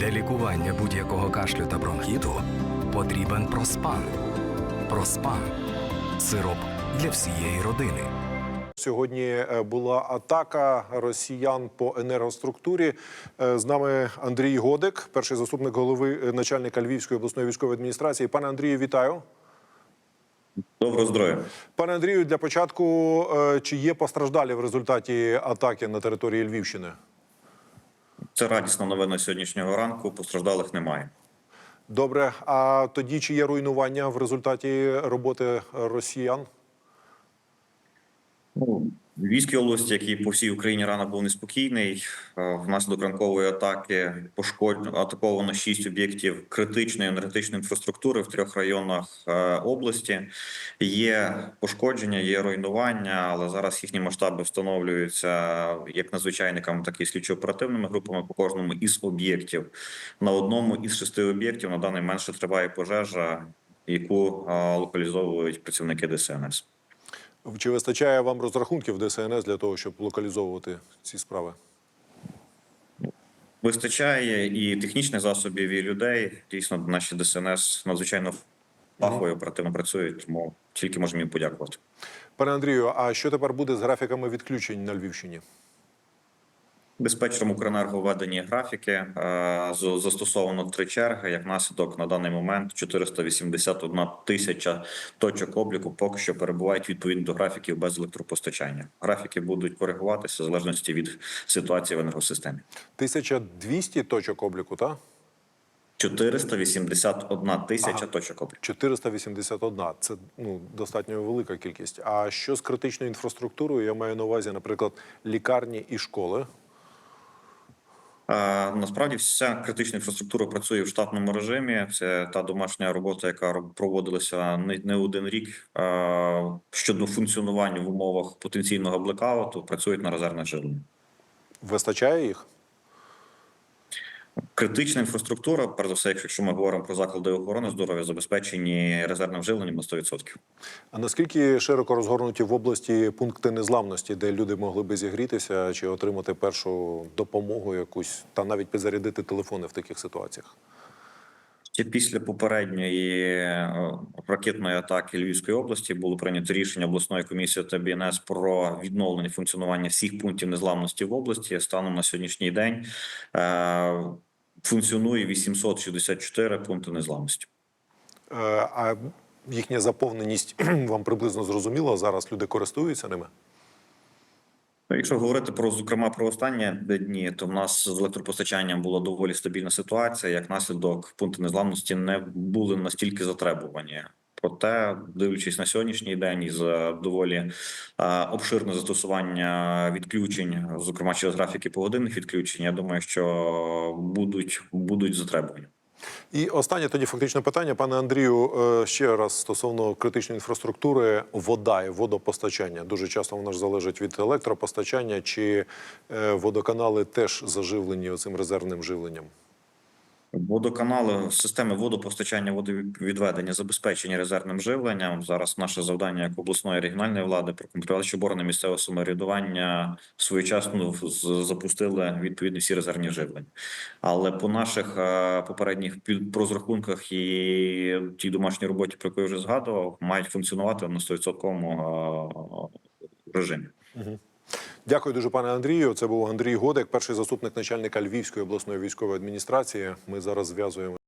Для лікування будь-якого кашлю та бронхіту потрібен проспан. Проспан сироп для всієї родини. Сьогодні е, була атака росіян по енергоструктурі. Е, З нами Андрій Годик, перший заступник голови е, начальника Львівської обласної військової адміністрації. Пане Андрію, вітаю. Доброго здоров'я. Пане Андрію, для початку чи є постраждалі в результаті атаки на території Львівщини? Це радісна новина сьогоднішнього ранку. Постраждалих немає. Добре. А тоді чи є руйнування в результаті роботи росіян? Львівській області, як і по всій Україні, ранок був неспокійний. Е, Внаслідок ранкової атаки пошкоджено атаковано шість об'єктів критичної енергетичної інфраструктури в трьох районах е, області. Є пошкодження, є руйнування, але зараз їхні масштаби встановлюються як надзвичайниками, так і слідчо-оперативними групами по кожному із об'єктів. На одному із шести об'єктів на даний момент ще триває пожежа, яку е, локалізовують працівники ДСНС. Чи вистачає вам розрахунків ДСНС для того, щоб локалізовувати ці справи? Вистачає і технічних засобів, і людей. Дійсно, наші ДСНС надзвичайно фахово і оперативно працюють, тому тільки можемо їм подякувати. Пане Андрію, а що тепер буде з графіками відключень на Львівщині? Диспетчером Укренерго введені графіки. е, Застосовано три черги. Як наслідок на даний момент 481 тисяча точок обліку поки що перебувають відповідно до графіків без електропостачання. Графіки будуть коригуватися в залежності від ситуації в енергосистемі. 1200 точок обліку, так? 481 тисяча Ага. точок обліку. 481. Це ну, достатньо велика кількість. А що з критичною інфраструктурою? Я маю на увазі, наприклад, лікарні і школи. Насправді вся критична інфраструктура працює в штатному режимі. Це та домашня робота, яка проводилася не, один рік щодо функціонування в умовах потенційного блекауту. Працюють на резервне жилах. Вистачає їх? Критична інфраструктура, перш за все, якщо ми говоримо про заклади охорони здоров'я, забезпечені резервним живленням на 100%. А наскільки широко розгорнуті в області пункти незламності, де люди могли би зігрітися чи отримати першу допомогу якусь, та навіть підзарядити телефони в таких ситуаціях? Ще після попередньої е, ракетної атаки Львівської області було прийнято рішення обласної комісії та БНС про відновлення функціонування всіх пунктів незламності в області. Станом на сьогоднішній день е, функціонує 864 пункти незламності. Е, А їхня заповненість вам приблизно зрозуміла? Зараз люди користуються ними? Ну, Якщо говорити про зокрема про останні дні, то в нас з електропостачанням була доволі стабільна ситуація. Як наслідок пункти незламності не були настільки затребувані. Проте, дивлячись на сьогоднішній день, із е, доволі е, обширне застосування відключень, зокрема через графіки погодинних відключень, я думаю, що будуть будуть затребувані. І останнє тоді фактично питання, пане Андрію, е, ще раз стосовно критичної інфраструктури, вода і водопостачання. Дуже часто воно ж залежить від електропостачання, чи водоканали теж заживлені цим резервним живленням. Водоканали, системи водопостачання, водовідведення, забезпечення резервним живленням. Зараз наше завдання як обласної регіональної влади проконтролювати, щоб органи місцевого самоврядування своєчасно запустили відповідні всі резервні живлення. Але по наших е, попередніх розрахунках і тій домашній роботі, про яку я вже згадував, мають функціонувати на 100% режимі. Дякую дуже, пане Андрію. Це був Андрій Годик, перший заступник начальника Львівської обласної військової адміністрації. Ми зараз зв'язуємо.